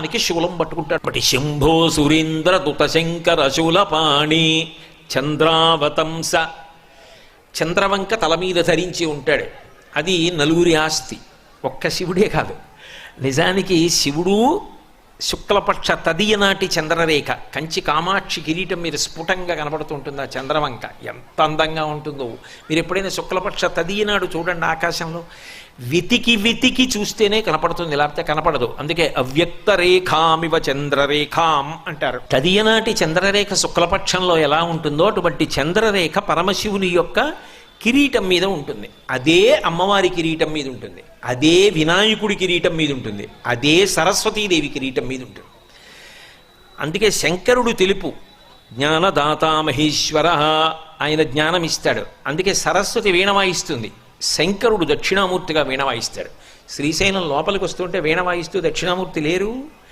దానికి శూలం పట్టుకుంటాడు. బట్టి శంభో సురేంద్ర దుత శంకర శూలపాణి చంద్రావతంస చంద్రవంక తల మీద ధరించి ఉంటాడు. అది నలుగురి ఆస్తి. ఒక్క శివుడే కాదు. నిజానికి శివుడు శుక్లపక్ష తదియనాటి చంద్రరేఖ. కంచి కామాక్షి కిరీటం మీద స్ఫుటంగా కనబడుతుంటుంది ఆ చంద్రవంక. ఎంత అందంగా ఉంటుందో. మీరు ఎప్పుడైనా శుక్లపక్ష తదియనాడు చూడండి ఆకాశంలో? వితికి వితికి చూస్తేనే కనపడుతుంది. లేకపోతే కనపడదు. అందుకే అవ్యక్త రేఖామివ చంద్రరేఖాం అంటారు. తదియనాటి చంద్రరేఖ శుక్లపక్షంలో ఎలా ఉంటుందో అటువంటి చంద్రరేఖ పరమశివుని యొక్క కిరీటం మీద ఉంటుంది. అదే అమ్మవారి కిరీటం మీద ఉంటుంది. అదే వినాయకుడి కిరీటం మీద ఉంటుంది. అదే సరస్వతీదేవి కిరీటం మీద ఉంటుంది. అందుకే శంకరుడు తెలుపు జ్ఞానదాత మహేశ్వర ఆయన జ్ఞానం ఇస్తాడు. అందుకే సరస్వతి వీణ వాయిస్తుంది శంకరుడు దక్షిణామూర్తిగా వీణ వాయిస్తాడు శ్రీశైలం లోపలికి వస్తుంటే వీణ వాయిస్తూ దక్షిణామూర్తి లేరు.